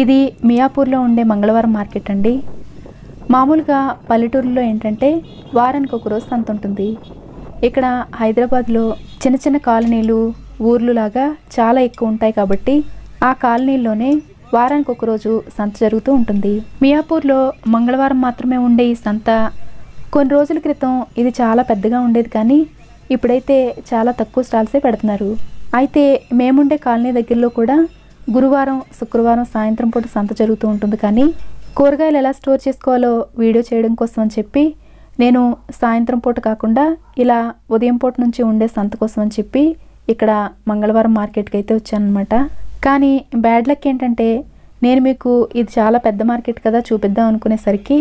ఇది మియాపూర్లో ఉండే మంగళవారం మార్కెట్ అండి. మామూలుగా పల్లెటూరులో ఏంటంటే వారానికి ఒక రోజు సంత ఉంటుంది. ఇక్కడ హైదరాబాద్లో చిన్న చిన్న కాలనీలు ఊర్లు లాగా చాలా ఎక్కువ ఉంటాయి కాబట్టి ఆ కాలనీల్లోనే వారానికి ఒక రోజు సంత జరుగుతూ ఉంటుంది. మియాపూర్లో మంగళవారం మాత్రమే ఉండే ఈ సంత కొన్ని రోజుల క్రితం ఇది చాలా పెద్దగా ఉండేది కానీ ఇప్పుడైతే చాలా తక్కువ స్టాల్సే పెడుతున్నారు. అయితే మేముండే కాలనీ దగ్గరలో కూడా గురువారం శుక్రవారం సాయంత్రం పూట సంత జరుగుతూ ఉంటుంది. కానీ కూరగాయలు ఎలా స్టోర్ చేసుకోవాలో వీడియో చేయడం కోసం అని చెప్పి నేను సాయంత్రం పూట కాకుండా ఇలా ఉదయం పూట నుంచి ఉండే సంత కోసం అని చెప్పి ఇక్కడ మంగళవారం మార్కెట్కి అయితే వచ్చానమాట కానీ బ్యాడ్ లక్ ఏంటంటే నేను మీకు ఇది చాలా పెద్ద మార్కెట్ కదా చూపిద్దాం అనుకునేసరికి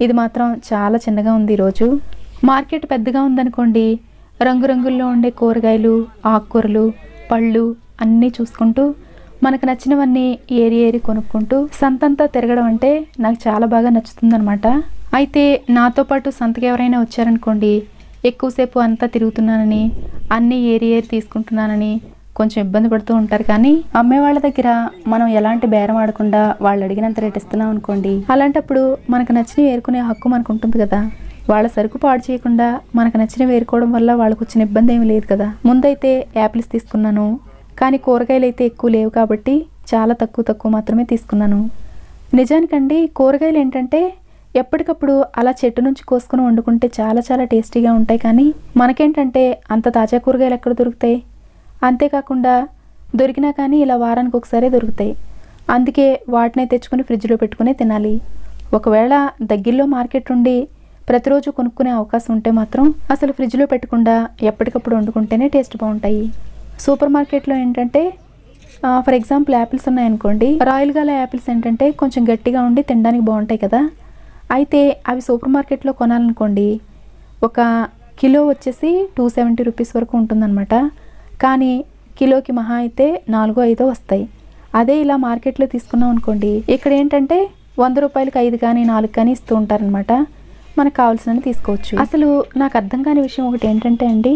ఇది మాత్రం చాలా చిన్నగా ఉంది ఈరోజు. మార్కెట్ పెద్దగా ఉందనుకోండి రంగురంగుల్లో ఉండే కూరగాయలు ఆకుకూరలు పళ్ళు అన్నీ చూసుకుంటూ మనకు నచ్చినవన్నీ ఏరి ఏరి కొనుక్కుంటూ సంతంతా తిరగడం అంటే నాకు చాలా బాగా నచ్చుతుందనమాట అయితే నాతో పాటు సంతకి ఎవరైనా వచ్చారనుకోండి ఎక్కువసేపు అంతా తిరుగుతున్నానని అన్నీ ఏరి ఏరి తీసుకుంటున్నానని కొంచెం ఇబ్బంది పడుతూ ఉంటారు. కానీ అమ్మే వాళ్ళ దగ్గర మనం ఎలాంటి బేరం ఆడకుండా వాళ్ళు అడిగినంత రేట్ ఇస్తున్నాం అనుకోండి అలాంటప్పుడు మనకు నచ్చినవి ఏరుకునే హక్కు మనకు ఉంటుంది కదా. వాళ్ళ సరుకు పాడు చేయకుండా మనకు నచ్చినవి ఏరుకోవడం వల్ల వాళ్ళకు వచ్చిన ఇబ్బంది ఏమి లేదు కదా. ముందైతే యాపిల్స్ తీసుకున్నాను కానీ కూరగాయలు అయితే ఎక్కువ లేవు కాబట్టి చాలా తక్కువ తక్కువ మాత్రమే తీసుకున్నాను. నిజానికండి కూరగాయలు ఏంటంటే ఎప్పటికప్పుడు అలా చెట్టు నుంచి కోసుకుని వండుకుంటే చాలా చాలా టేస్టీగా ఉంటాయి కానీ మనకేంటంటే అంత తాజా కూరగాయలు ఎక్కడ దొరుకుతాయి? అంతేకాకుండా దొరికినా కానీ ఇలా వారానికి ఒకసారి దొరుకుతాయి. అందుకే వాటిని తెచ్చుకొని ఫ్రిడ్జ్లో పెట్టుకుని తినాలి. ఒకవేళ దగ్గరలో మార్కెట్ ఉండి ప్రతిరోజు కొనుక్కునే అవకాశం ఉంటే మాత్రం అసలు ఫ్రిడ్జ్లో పెట్టకుండా ఎప్పటికప్పుడు వండుకుంటేనే టేస్ట్ బాగుంటాయి. సూపర్ మార్కెట్లో ఏంటంటే ఫర్ ఎగ్జాంపుల్ యాపిల్స్ ఉన్నాయనుకోండి రాయల్ గల యాపిల్స్ ఏంటంటే కొంచెం గట్టిగా ఉండి తినడానికి బాగుంటాయి కదా. అయితే అవి సూపర్ మార్కెట్లో కొనాలనుకోండి ఒక కిలో వచ్చేసి టూ సెవెంటీ రూపీస్ వరకు ఉంటుందన్నమాట. కానీ కిలోకి మహా అయితే నాలుగో ఐదో వస్తాయి. అదే ఇలా మార్కెట్లో తీసుకున్నాం అనుకోండి ఇక్కడ ఏంటంటే వంద రూపాయలకి ఐదు కానీ నాలుగు కానీ ఇస్తూ ఉంటారనమాట మనకు కావాల్సినవి తీసుకోవచ్చు. అసలు నాకు అర్థం కాని విషయం ఒకటి ఏంటంటే అండి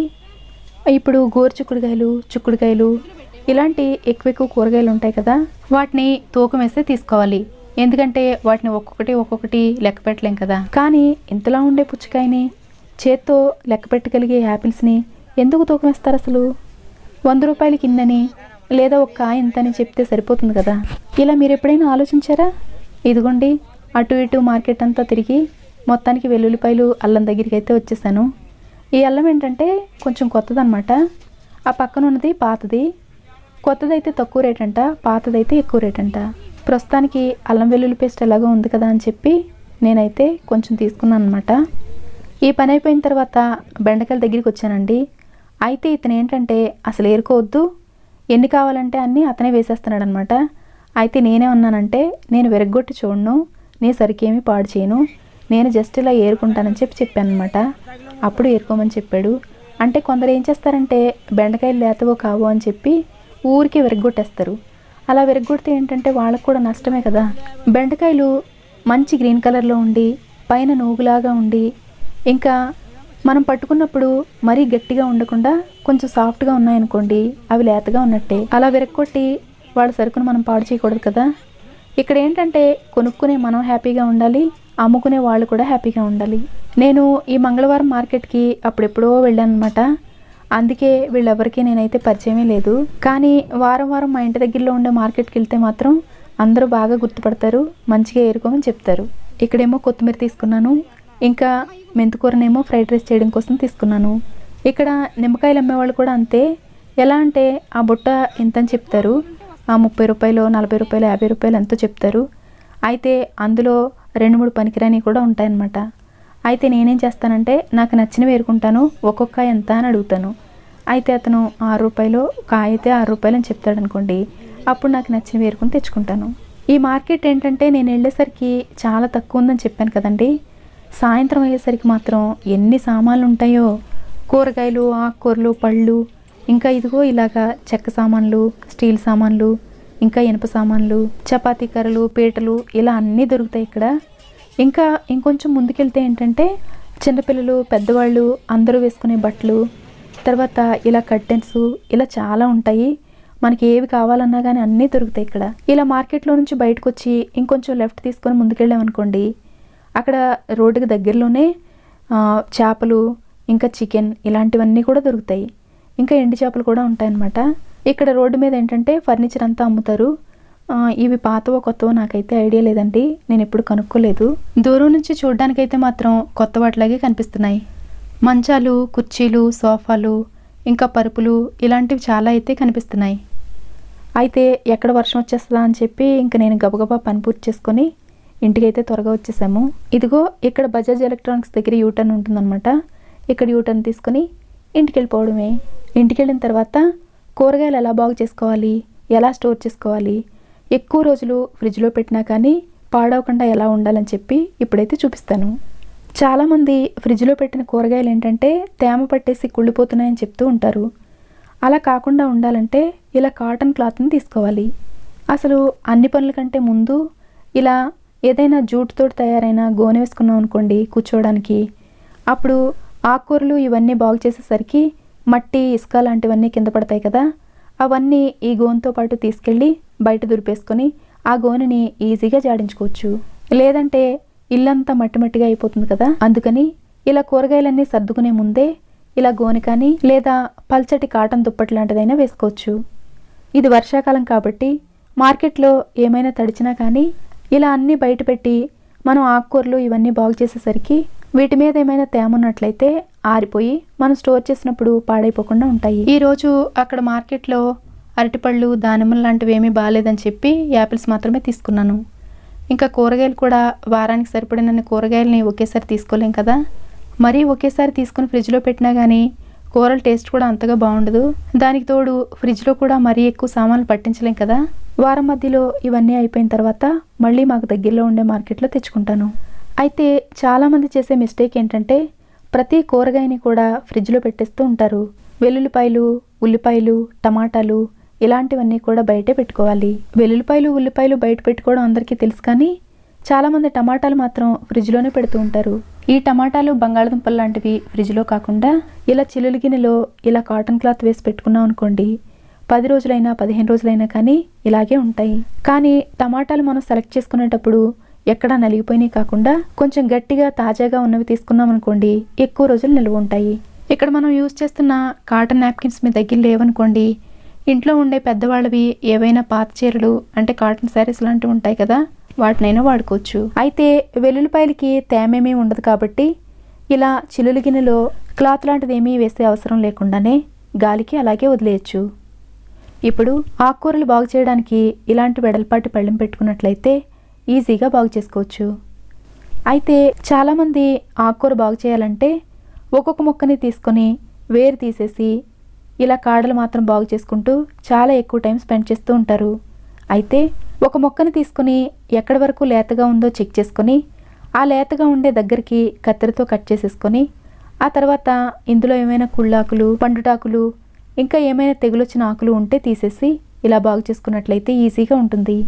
ఇప్పుడు గోరు చిక్కుడుకాయలు చిక్కుడుకాయలు ఇలాంటి ఎక్కువ ఎక్కువ కూరగాయలు ఉంటాయి కదా వాటిని తూకం వేస్తే తీసుకోవాలి. ఎందుకంటే వాటిని ఒక్కొక్కటి ఒక్కొక్కటి లెక్క పెట్టలేం కదా. కానీ ఇంతలా ఉండే పుచ్చకాయని చేత్తో లెక్క పెట్టగలిగే యాపిల్స్ని ఎందుకు తూకం వేస్తారు అసలు? వంద రూపాయల కిందని లేదా ఒక కాయ ఇంతని చెప్తే సరిపోతుంది కదా. ఇలా మీరు ఎప్పుడైనా ఆలోచించారా? ఇదిగోండి అటు ఇటు మార్కెట్ అంతా తిరిగి మొత్తానికి వెల్లుల్లిపాయలు అల్లం దగ్గరికి అయితే వచ్చేసాను. ఈ అల్లం ఏంటంటే కొంచెం కొత్తదనమాట ఆ పక్కన ఉన్నది పాతది. కొత్తదైతే తక్కువ రేట్ అంట పాతదైతే ఎక్కువ రేట్ అంట ప్రస్తుతానికి అల్లం వెల్లుల్లి పేస్ట్ ఎలాగో ఉంది కదా అని చెప్పి నేనైతే కొంచెం తీసుకున్నాను అనమాట ఈ పని అయిపోయిన తర్వాత బెండకాయల దగ్గరికి వచ్చానండి. అయితే ఇతను ఏంటంటే అసలు ఏరుకోవద్దు. ఎన్ని కావాలంటే అన్నీ అతనే వేసేస్తున్నాడు అనమాట అయితే నేనే ఉన్నానంటే నేను విరగ్గొట్టి చూడను. నీ సరికేమీ పాడు చేయను. నేను జస్ట్ ఇలా ఏరుకుంటానని చెప్పి చెప్పాను అనమాట అప్పుడు ఏరుకోమని చెప్పాడు. అంటే కొందరు ఏం చేస్తారంటే బెండకాయలు లేతవో కావో అని చెప్పి ఊరికే విరగ్గొట్టేస్తారు. అలా విరగ్గొడితే ఏంటంటే వాళ్ళకు కూడా నష్టమే కదా. బెండకాయలు మంచి గ్రీన్ కలర్లో ఉండి పైన నూగులాగా ఉండి ఇంకా మనం పట్టుకున్నప్పుడు మరీ గట్టిగా ఉండకుండా కొంచెం సాఫ్ట్గా ఉన్నాయనుకోండి అవి లేతగా ఉన్నట్టే. అలా విరక్కొట్టి వాళ్ళ సరుకును మనం పాడు చేయకూడదు కదా. ఇక్కడ ఏంటంటే కొనుక్కునే మనం హ్యాపీగా ఉండాలి అమ్ముకునే వాళ్ళు కూడా హ్యాపీగా ఉండాలి. నేను ఈ మంగళవారం మార్కెట్కి అప్పుడెప్పుడో వెళ్ళాను అనమాట అందుకే వీళ్ళెవరికి నేనైతే పరిచయమే లేదు. కానీ వారం వారం మా ఇంటి దగ్గరలో ఉండే మార్కెట్కి వెళ్తే మాత్రం అందరూ బాగా గుర్తుపడతారు మంచిగా ఏరుకోమని చెప్తారు. ఇక్కడేమో కొత్తిమీర తీసుకున్నాను ఇంకా మెంతికూరనేమో ఫ్రైడ్ రైస్ చేయడం కోసం తీసుకున్నాను. ఇక్కడ నిమ్మకాయలు అమ్మేవాళ్ళు కూడా అంతే. ఎలా అంటే ఆ బుట్ట ఎంతని చెప్తారు? ఆ ముప్పై రూపాయలు నలభై రూపాయలు యాభై రూపాయలు ఎంతో చెప్తారు. అయితే అందులో రెండు మూడు పనికిరాని కూడా ఉంటాయన్నమాట. అయితే నేనేం చేస్తానంటే నాకు నచ్చినవి వేరుకుంటాను ఒక్కొక్క ఎంత అని అడుగుతాను. అయితే అతను ఆరు రూపాయలు కాయ అయితే ఆరు రూపాయలు అని చెప్తాడు అనుకోండి అప్పుడు నాకు నచ్చినవి వేరుకుని తెచ్చుకుంటాను. ఈ మార్కెట్ ఏంటంటే నేను వెళ్ళేసరికి చాలా తక్కువ ఉందని చెప్పాను కదండి. సాయంత్రం అయ్యేసరికి మాత్రం ఎన్ని సామాన్లు ఉంటాయో కూరగాయలు ఆకుకూరలు పళ్ళు ఇంకా ఇదిగో ఇలాగా చెక్క సామాన్లు స్టీల్ సామాన్లు ఇంకా ఇనుప సామాన్లు చపాతీ కర్రలు పీటలు ఇలా అన్నీ దొరుకుతాయి ఇక్కడ. ఇంకా ఇంకొంచెం ముందుకెళ్తే ఏంటంటే చిన్నపిల్లలు పెద్దవాళ్ళు అందరూ వేసుకునే బట్టలు తర్వాత ఇలా కర్టెన్స్ ఇలా చాలా ఉంటాయి. మనకి ఏవి కావాలన్నా కానీ అన్నీ దొరుకుతాయి ఇక్కడ. ఇలా మార్కెట్లో నుంచి బయటకు వచ్చి ఇంకొంచెం లెఫ్ట్ తీసుకొని ముందుకెళ్ళామనుకోండి అక్కడ రోడ్డుకి దగ్గరలోనే చేపలు ఇంకా చికెన్ ఇలాంటివన్నీ కూడా దొరుకుతాయి. ఇంకా ఎండు చేపలు కూడా ఉంటాయన్నమాట. ఇక్కడ రోడ్డు మీద ఏంటంటే ఫర్నిచర్ అంతా అమ్ముతారు. ఇవి పాతవో కొత్తవో నాకైతే ఐడియా లేదండి. నేను ఎప్పుడు కనుక్కోలేదు. దూరం నుంచి చూడడానికైతే మాత్రం కొత్త వాటిలాగే కనిపిస్తున్నాయి. మంచాలు కుర్చీలు సోఫాలు ఇంకా పరుపులు ఇలాంటివి చాలా అయితే కనిపిస్తున్నాయి. అయితే ఎక్కడ వర్షం వచ్చేస్తుందా అని చెప్పి ఇంకా నేను గబగబా పని పూర్తి చేసుకొని ఇంటికైతే త్వరగా వచ్చేసాము. ఇదిగో ఇక్కడ బజాజ్ ఎలక్ట్రానిక్స్ దగ్గర యూటర్న్ ఉంటుందన్నమాట. ఇక్కడ యూటర్న్ తీసుకొని ఇంటికి వెళ్ళిపోవడమే ఇంటికి వెళ్ళిన తర్వాత కూరగాయలు ఎలా బాగు చేసుకోవాలి? ఎలా స్టోర్ చేసుకోవాలి? ఎక్కువ రోజులు ఫ్రిడ్జ్లో పెట్టినా కానీ పాడవకుండా ఎలా ఉండాలని చెప్పి ఇప్పుడైతే చూపిస్తాను. చాలామంది ఫ్రిడ్జ్లో పెట్టిన కూరగాయలు ఏంటంటే తేమ పట్టేసి కుళ్ళిపోతున్నాయని చెప్తూ ఉంటారు. అలా కాకుండా ఉండాలంటే ఇలా కాటన్ క్లాత్ని తీసుకోవాలి. అసలు అన్ని పనుల కంటే ముందు ఇలా ఏదైనా జూట్తో తయారైన గోనె వేసుకున్నాం అనుకోండి కూర్చోవడానికి. అప్పుడు ఆకుకూరలు ఇవన్నీ బాగు చేసేసరికి మట్టి ఇసుక లాంటివన్నీ కింద పడతాయి కదా అవన్నీ ఈ గోనుతో పాటు తీసుకెళ్ళి బయట దురిపేసుకొని ఆ గోనెని ఈజీగా జాడించుకోవచ్చు. లేదంటే ఇల్లంతా మట్టి మట్టిగా అయిపోతుంది కదా? అందుకని ఇలా కూరగాయలన్నీ సర్దుకునే ముందే ఇలా గోనె కానీ లేదా పల్చటి కాటన్ దుప్పటి లాంటిదైనా వేసుకోవచ్చు. ఇది వర్షాకాలం కాబట్టి మార్కెట్లో ఏమైనా తడిచినా కానీ ఇలా అన్నీ బయట పెట్టి మనం ఆకుకూరలు ఇవన్నీ బాగు చేసేసరికి వీటి మీద ఏమైనా తేమ ఉన్నట్లయితే ఆరిపోయి మనం స్టోర్ చేసినప్పుడు పాడైపోకుండా ఉంటాయి. ఈరోజు అక్కడ మార్కెట్లో అరటిపళ్ళు దానిమ్మలు లాంటివి ఏమీ బాగాలేదని చెప్పి యాపిల్స్ మాత్రమే తీసుకున్నాను. ఇంకా కూరగాయలు కూడా వారానికి సరిపడినన్ని కూరగాయలని ఒకేసారి తీసుకోలేం కదా? మరీ ఒకేసారి తీసుకుని ఫ్రిడ్జ్లో పెట్టినా కానీ కూరల టేస్ట్ కూడా అంతగా బాగుండదు. దానికి తోడు ఫ్రిడ్జ్లో కూడా మరీ ఎక్కువ సామాన్లు పట్టించలేం కదా? వారం మధ్యలో ఇవన్నీ అయిపోయిన తర్వాత మళ్ళీ మాకు దగ్గరలో ఉండే మార్కెట్లో తెచ్చుకుంటాను. అయితే చాలామంది చేసే మిస్టేక్ ఏంటంటే ప్రతి కూరగాయని కూడా ఫ్రిడ్జ్లో పెట్టేస్తూ ఉంటారు. వెల్లుల్లిపాయలు ఉల్లిపాయలు టమాటాలు ఇలాంటివన్నీ కూడా బయటే పెట్టుకోవాలి. వెల్లుల్లిపాయలు ఉల్లిపాయలు బయట పెట్టుకోవడం అందరికీ తెలుసు కానీ చాలామంది టమాటాలు మాత్రం ఫ్రిడ్జ్లోనే పెడుతూ ఉంటారు. ఈ టమాటాలు బంగాళదుంపలు లాంటివి ఫ్రిడ్జ్లో కాకుండా ఇలా చిల్లులు గిన్నెలో ఇలా కాటన్ క్లాత్ వేసి పెట్టుకున్నాం అనుకోండి పది రోజులైనా పదిహేను రోజులైనా కానీ ఇలాగే ఉంటాయి. కానీ టమాటాలు మనం సెలెక్ట్ చేసుకునేటప్పుడు ఎక్కడా నలిగిపోయినాయి కాకుండా కొంచెం గట్టిగా తాజాగా ఉన్నవి తీసుకున్నాం అనుకోండి ఎక్కువ రోజులు నిల్వ ఉంటాయి. ఇక్కడ మనం యూజ్ చేస్తున్న కాటన్ నాప్కిన్స్ మీ దగ్గర లేవనుకోండి ఇంట్లో ఉండే పెద్దవాళ్ళవి ఏవైనా పాత చీరలు అంటే కాటన్ శారీస్ లాంటివి ఉంటాయి కదా వాటినైనా వాడుకోవచ్చు. అయితే వెల్లుల్లిపాయలకి తేమేమీ ఉండదు కాబట్టి ఇలా చిల్లుల గిన్నెలో క్లాత్ లాంటిది ఏమీ వేసే అవసరం లేకుండానే గాలికి అలాగే వదిలేయచ్చు. ఇప్పుడు ఆకుకూరలు బాగు చేయడానికి ఇలాంటి వెడల్పాటి పళ్ళెం పెట్టుకున్నట్లయితే ఈజీగా బాగు చేసుకోవచ్చు. అయితే చాలామంది ఆకుకూర బాగు చేయాలంటే ఒక్కొక్క మొక్కని తీసుకొని వేరు తీసేసి ఇలా కాడలు మాత్రం బాగు చేసుకుంటూ చాలా ఎక్కువ టైం స్పెండ్ చేస్తూ ఉంటారు. అయితే ఒక మొక్కని తీసుకొని ఎక్కడి వరకు లేతగా ఉందో చెక్ చేసుకొని ఆ లేతగా ఉండే దగ్గరికి కత్తెరతో కట్ చేసేసుకొని ఆ తర్వాత ఇందులో ఏమైనా కుళ్ళాకులు పండుటాకులు ఇంకా ఏమైనా తెగులొచ్చిన ఆకులు ఉంటే తీసేసి ఇలా బాగు చేసుకున్నట్లయితే ఈజీగా ఉంటుంది.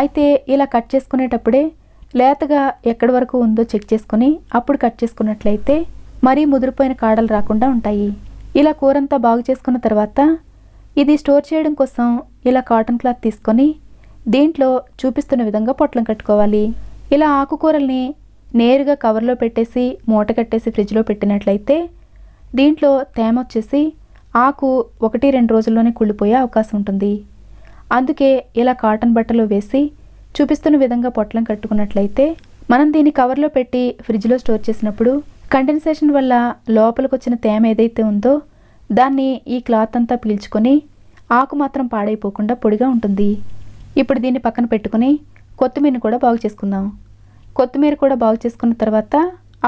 అయితే ఇలా కట్ చేసుకునేటప్పుడే లేతగా ఎక్కడి వరకు ఉందో చెక్ చేసుకొని అప్పుడు కట్ చేసుకున్నట్లయితే మరీ ముదిరిపోయిన కాడలు రాకుండా ఉంటాయి. ఇలా కూరంతా బాగు చేసుకున్న తర్వాత ఇది స్టోర్ చేయడం కోసం ఇలా కాటన్ క్లాత్ తీసుకొని దీంట్లో చూపిస్తున్న విధంగా పొట్లం కట్టుకోవాలి. ఇలా ఆకుకూరల్ని నేరుగా కవర్లో పెట్టేసి మూట కట్టేసి ఫ్రిడ్జ్లో పెట్టినట్లయితే దీంట్లో తేమ వచ్చేసి ఆకు ఒకటి రెండు రోజుల్లోనే కుళ్ళిపోయే అవకాశం ఉంటుంది. అందుకే ఇలా కాటన్ బట్టలు వేసి చూపిస్తున్న విధంగా పొట్లం కట్టుకున్నట్లయితే మనం దీన్ని కవర్లో పెట్టి ఫ్రిడ్జ్లో స్టోర్ చేసినప్పుడు కండెన్సేషన్ వల్ల లోపలికి వచ్చిన తేమ ఏదైతే ఉందో దాన్ని ఈ క్లాత్ అంతా పీల్చుకొని ఆకు మాత్రం పాడైపోకుండా పొడిగా ఉంటుంది. ఇప్పుడు దీన్ని పక్కన పెట్టుకుని కొత్తిమీరని కూడా బాగు చేసుకుందాం. కొత్తిమీర కూడా బాగు చేసుకున్న తర్వాత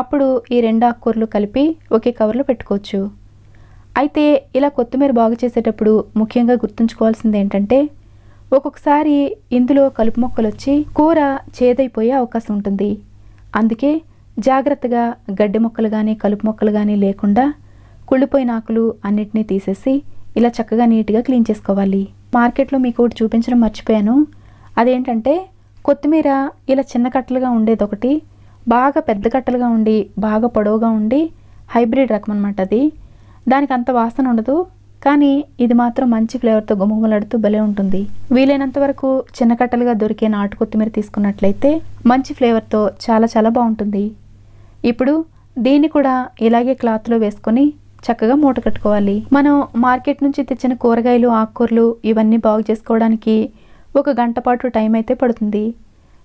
అప్పుడు ఈ రెండు ఆకుకూరలు కలిపి ఒకే కవర్లో పెట్టుకోవచ్చు. అయితే ఇలా కొత్తిమీర బాగు చేసేటప్పుడు ముఖ్యంగా గుర్తుంచుకోవాల్సింది ఏంటంటే ఒక్కొక్కసారి ఇందులో కలుపు మొక్కలు వచ్చి కూర చేదైపోయే అవకాశం ఉంటుంది. అందుకే జాగ్రత్తగా గడ్డి మొక్కలు కానీ కలుపు మొక్కలు కానీ లేకుండా కుళ్ళిపోయిన ఆకులు అన్నిటినీ తీసేసి ఇలా చక్కగా నీట్గా క్లీన్ చేసుకోవాలి. మార్కెట్లో మీకు ఒకటి చూపించడం మర్చిపోయాను. అదేంటంటే కొత్తిమీర ఇలా చిన్న కట్టలుగా ఉండేది ఒకటి బాగా పెద్ద కట్టలుగా ఉండి బాగా పొడవుగా ఉండి హైబ్రిడ్ రకం అనమాట అది. దానికి అంత వాసన ఉండదు కానీ ఇది మాత్రం మంచి ఫ్లేవర్తో గుమగుమలాడుతూ భలే ఉంటుంది. వీలైనంత వరకు చిన్న కట్టలుగా దొరికే నాటు కొత్తిమీర తీసుకున్నట్లయితే మంచి ఫ్లేవర్తో చాలా చాలా బాగుంటుంది. ఇప్పుడు దీన్ని కూడా ఇలాగే క్లాత్లో వేసుకొని చక్కగా మూట కట్టుకోవాలి. మనం మార్కెట్ నుంచి తెచ్చిన కూరగాయలు ఆకుకూరలు ఇవన్నీ బాగు చేసుకోవడానికి ఒక గంట పాటు టైం అయితే పడుతుంది.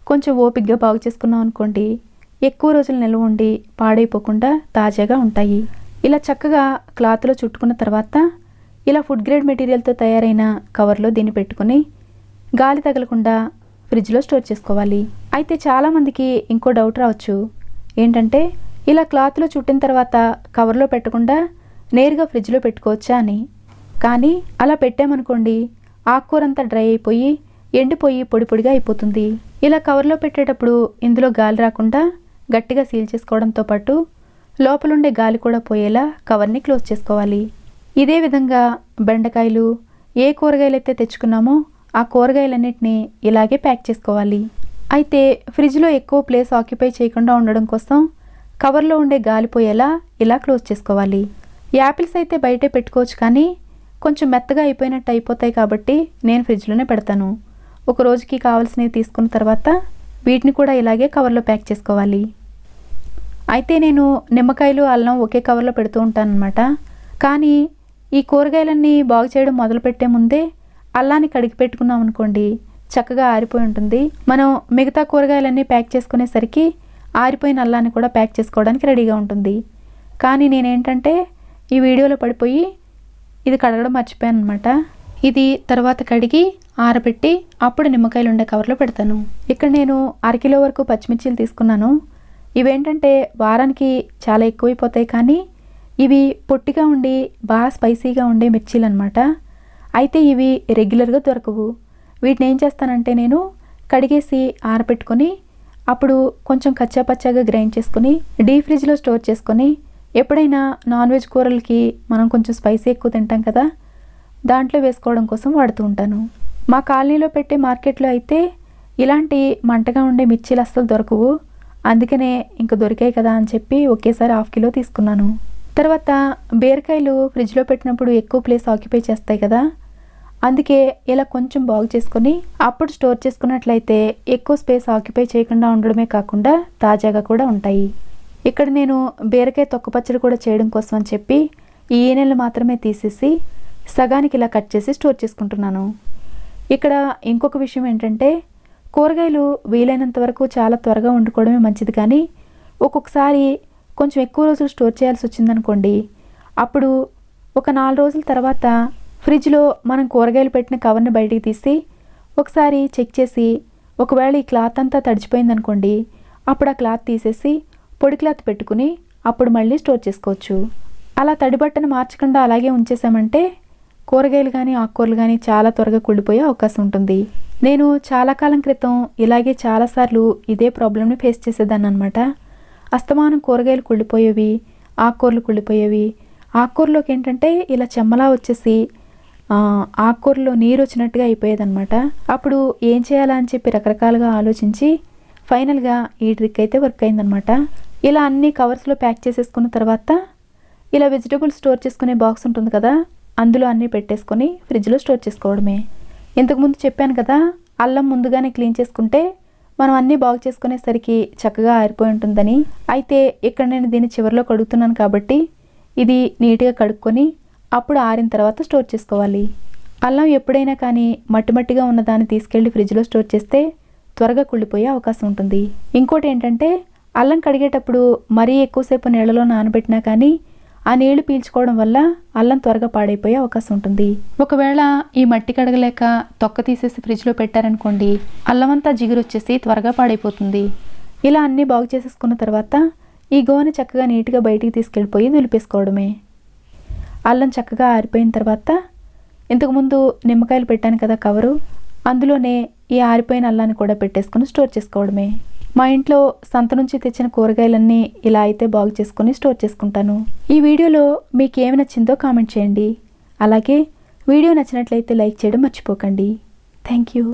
కొంచెం ఓపిగ్గా బాగు చేసుకున్నాం అనుకోండి ఎక్కువ రోజులు నిల్వ ఉండి పాడైపోకుండా తాజాగా ఉంటాయి. ఇలా చక్కగా క్లాత్లో చుట్టుకున్న తర్వాత ఇలా ఫుడ్ గ్రేడ్ మెటీరియల్తో తయారైన కవర్లో దీన్ని పెట్టుకుని గాలి తగలకుండా ఫ్రిడ్జ్లో స్టోర్ చేసుకోవాలి. అయితే చాలామందికి ఇంకో డౌట్ రావచ్చు. ఏంటంటే ఇలా క్లాత్లో చుట్టిన తర్వాత కవర్లో పెట్టకుండా నేరుగా ఫ్రిడ్జ్లో పెట్టుకోవచ్చా అని. కానీ అలా పెట్టామనుకోండి ఆకుకూరంతా డ్రై అయిపోయి ఎండిపోయి పొడి పొడిగా అయిపోతుంది. ఇలా కవర్లో పెట్టేటప్పుడు ఇందులో గాలి రాకుండా గట్టిగా సీల్ చేసుకోవడంతో పాటు లోపలుండే గాలి కూడా పోయేలా కవర్ని క్లోజ్ చేసుకోవాలి. ఇదే విధంగా బెండకాయలు ఏ కూరగాయలు అయితే తెచ్చుకున్నామో ఆ కూరగాయలన్నింటినీ ఇలాగే ప్యాక్ చేసుకోవాలి. అయితే ఫ్రిడ్జ్లో ఎక్కువ ప్లేస్ ఆక్యుపై చేయకుండా ఉండడం కోసం కవర్లో ఉండే గాలిపోయేలా ఇలా క్లోజ్ చేసుకోవాలి. యాపిల్స్ అయితే బయటే పెట్టుకోవచ్చు కానీ కొంచెం మెత్తగా అయిపోయినట్టు అయిపోతాయి కాబట్టి నేను ఫ్రిడ్జ్లోనే పెడతాను. ఒక రోజుకి కావాల్సినవి తీసుకున్న తర్వాత వీటిని కూడా ఇలాగే కవర్లో ప్యాక్ చేసుకోవాలి. అయితే నేను నిమ్మకాయలు అల్లం ఒకే కవర్లో పెడుతూ ఉంటాననమాట కానీ ఈ కూరగాయలన్నీ బాగు చేయడం మొదలుపెట్టే ముందే అల్లాన్ని కడిగి పెట్టుకున్నాం అనుకోండి చక్కగా ఆరిపోయి ఉంటుంది. మనం మిగతా కూరగాయలన్నీ ప్యాక్ చేసుకునేసరికి ఆరిపోయిన అల్లాన్ని కూడా ప్యాక్ చేసుకోవడానికి రెడీగా ఉంటుంది. కానీ నేనేంటంటే ఈ వీడియోలో పడిపోయి ఇది కడగడం మర్చిపోయాను అనమాట ఇది తర్వాత కడిగి ఆరబెట్టి అప్పుడు నిమ్మకాయలు ఉండే కవర్లో పెడతాను. ఇక్కడ నేను అరకిలో వరకు పచ్చిమిర్చిలు తీసుకున్నాను. ఇవేంటంటే వారానికి చాలా ఎక్కువైపోతాయి కానీ ఇవి పొట్టిగా ఉండి బాగా స్పైసీగా ఉండే మిర్చీలు అనమాట అయితే ఇవి రెగ్యులర్గా దొరకవు. వీటిని ఏం చేస్తానంటే నేను కడిగేసి ఆరబెట్టుకొని అప్పుడు కొంచెం కచ్చా పచ్చాగా గ్రైండ్ చేసుకొని డీ ఫ్రిడ్జ్లో స్టోర్ చేసుకొని ఎప్పుడైనా నాన్ వెజ్ కూరలకి మనం కొంచెం స్పైసీ ఎక్కువ తింటాం కదా దాంట్లో వేసుకోవడం కోసం వాడుతూ ఉంటాను. మా కాలనీలో పెట్టే మార్కెట్లో అయితే ఇలాంటి మంటగా ఉండే మిర్చీలు అస్సలు దొరకవు. అందుకనే ఇంక దొరికాయి కదా అని చెప్పి ఒకేసారి హాఫ్ కిలో తీసుకున్నాను. తర్వాత బీరకాయలు ఫ్రిడ్జ్లో పెట్టినప్పుడు ఎక్కువ ప్లేస్ ఆక్యుపై చేస్తాయి కదా అందుకే ఇలా కొంచెం బాగు చేసుకొని అప్పుడు స్టోర్ చేసుకున్నట్లయితే ఎక్కువ స్పేస్ ఆక్యుపై చేయకుండా ఉండడమే కాకుండా తాజాగా కూడా ఉంటాయి. ఇక్కడ నేను బీరకాయ తొక్క పచ్చడి కూడా చేయడం కోసం అని చెప్పి ఈ నెలలు మాత్రమే తీసేసి సగానికి ఇలా కట్ చేసి స్టోర్ చేసుకుంటున్నాను. ఇక్కడ ఇంకొక విషయం ఏంటంటే కూరగాయలు వీలైనంత వరకు చాలా త్వరగా వండుకోవడమే మంచిది కానీ ఒక్కొక్కసారి కొంచెం ఎక్కువ రోజులు స్టోర్ చేయాల్సి వచ్చిందనుకోండి అప్పుడు ఒక నాలుగు రోజుల తర్వాత ఫ్రిడ్జ్లో మనం కూరగాయలు పెట్టిన కవర్ని బయటికి తీసి ఒకసారి చెక్ చేసి ఒకవేళ ఈ క్లాత్ అంతా తడిచిపోయిందనుకోండి అప్పుడు ఆ క్లాత్ తీసేసి పొడి క్లాత్ పెట్టుకుని అప్పుడు మళ్ళీ స్టోర్ చేసుకోవచ్చు. అలా తడి బట్టను మార్చకుండా అలాగే ఉంచేసామంటే కూరగాయలు కానీ ఆకుకూరలు కానీ చాలా త్వరగా కుళ్ళిపోయే అవకాశం ఉంటుంది. నేను చాలా కాలం క్రితం ఇలాగే చాలాసార్లు ఇదే ప్రాబ్లమ్ని ఫేస్ చేసేదాన్ని అనమాట అస్తమానం కూరగాయలు కుళ్ళిపోయేవి ఆకుకూరలు కుళ్ళిపోయేవి. ఆకుకూరలోకి ఏంటంటే ఇలా చెమ్మలా వచ్చేసి ఆకుకూరలో నీరు వచ్చినట్టుగా అయిపోయేదన్నమాట. అప్పుడు ఏం చేయాలా అని చెప్పి రకరకాలుగా ఆలోచించి ఫైనల్గా ఈ ట్రిక్ అయితే వర్క్ అయిందనమాట ఇలా అన్ని కవర్స్లో ప్యాక్ చేసేసుకున్న తర్వాత ఇలా వెజిటబుల్ స్టోర్ చేసుకునే బాక్స్ ఉంటుంది కదా అందులో అన్నీ పెట్టేసుకొని ఫ్రిడ్జ్లో స్టోర్ చేసుకోవడమే. ఇంతకుముందు చెప్పాను కదా అల్లం ముందుగానే క్లీన్ చేసుకుంటే మనం అన్నీ బాగు చేసుకునేసరికి చక్కగా ఆరిపోయి ఉంటుందని. అయితే ఇక్కడ నేను దీన్ని చివరిలో కడుగుతున్నాను కాబట్టి ఇది నీట్గా కడుక్కొని అప్పుడు ఆరిన తర్వాత స్టోర్ చేసుకోవాలి. అల్లం ఎప్పుడైనా కానీ మట్టి మట్టిగా ఉన్నదాన్ని తీసుకెళ్ళి ఫ్రిడ్జ్లో స్టోర్ చేస్తే త్వరగా కుళ్ళిపోయే అవకాశం ఉంటుంది. ఇంకోటి ఏంటంటే అల్లం కడిగేటప్పుడు మరీ ఎక్కువసేపు నీళ్ళలో నానబెట్టినా కానీ ఆ నీళ్ళు పీల్చుకోవడం వల్ల అల్లం త్వరగా పాడైపోయే అవకాశం ఉంటుంది. ఒకవేళ ఈ మట్టి కడగలేక తొక్క తీసేసి ఫ్రిడ్జ్లో పెట్టారనుకోండి అల్లం అంతా జిగురు వచ్చేసి త్వరగా పాడైపోతుంది. ఇలా అన్నీ బాగు చేసేసుకున్న తర్వాత ఈ గోని చక్కగా నీట్గా బయటికి తీసుకెళ్ళిపోయి నిలిపేసుకోవడమే. అల్లం చక్కగా ఆరిపోయిన తర్వాత ఇంతకుముందు నిమ్మకాయలు పెట్టాను కదా కవరు అందులోనే ఈ ఆరిపోయిన అల్లాన్ని కూడా పెట్టేసుకుని స్టోర్ చేసుకోవడమే. మా ఇంట్లో సంత నుంచి తెచ్చిన కూరగాయలన్నీ ఇలా అయితే బాగు చేసుకుని స్టోర్ చేసుకుంటాను. ఈ వీడియోలో మీకు ఏమి నచ్చిందో కామెంట్ చేయండి. అలాగే వీడియో నచ్చినట్లయితే లైక్ చేయడం మర్చిపోకండి. Thank you.